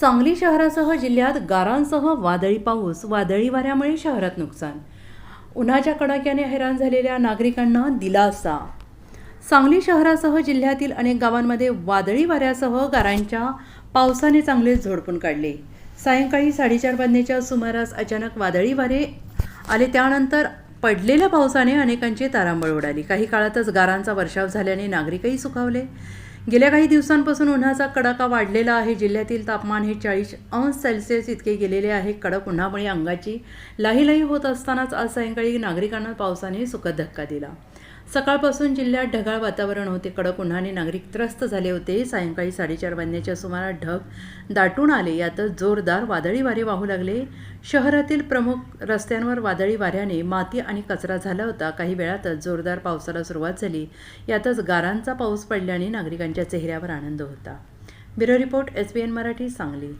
सांगली शहरासह जिल्ह्यात गारांसह वादळी पाऊस वादळी वाऱ्यामुळे शहरात नुकसान. उन्हाच्या कडाक्याने हैराण झालेल्या नागरिकांना दिलासा. सांगली शहरासह जिल्ह्यातील अनेक गावांमध्ये वादळी वाऱ्यासह गारांच्या पावसाने चांगलेच झोडपून काढले. सायंकाळी साडेचार वाजण्याच्या सुमारास अचानक वादळी वारे आले. त्यानंतर पडलेल्या पावसाने अनेकांची तारांबळ उडाली. काही काळातच गारांचा वर्षाव झाल्याने नागरिकही सुखावले. गेल्या काही दिवसांपासून उन्हाचा कडाका वाढलेला आहे. जिल्ह्यातील तापमान हे चाळीस अंश सेल्सिअस इतके गेलेले आहे. कडक उन्हामुळे अंगाची लाहीलाही होत असतानाच आज सायंकाळी नागरिकांना पावसाने सुखद धक्का दिला. सकाळपासून जिल्ह्यात ढगाळ वातावरण होते कडक उन्हाने नागरिक त्रस्त झाले होते. सायंकाळी साडेचार वाजण्याच्या सुमारास ढग दाटून आले यातच जोरदार वादळी वारे वाहू लागले. शहरातील प्रमुख रस्त्यांवर वादळी वाऱ्याने माती आणि कचरा झाला होता. काही वेळातच जोरदार पावसाला सुरुवात झाली. यातच गारांचा पाऊस पडल्याने नागरिकांच्या चेहऱ्यावर आनंद होता. Bureau report S B N Marathi Sangli.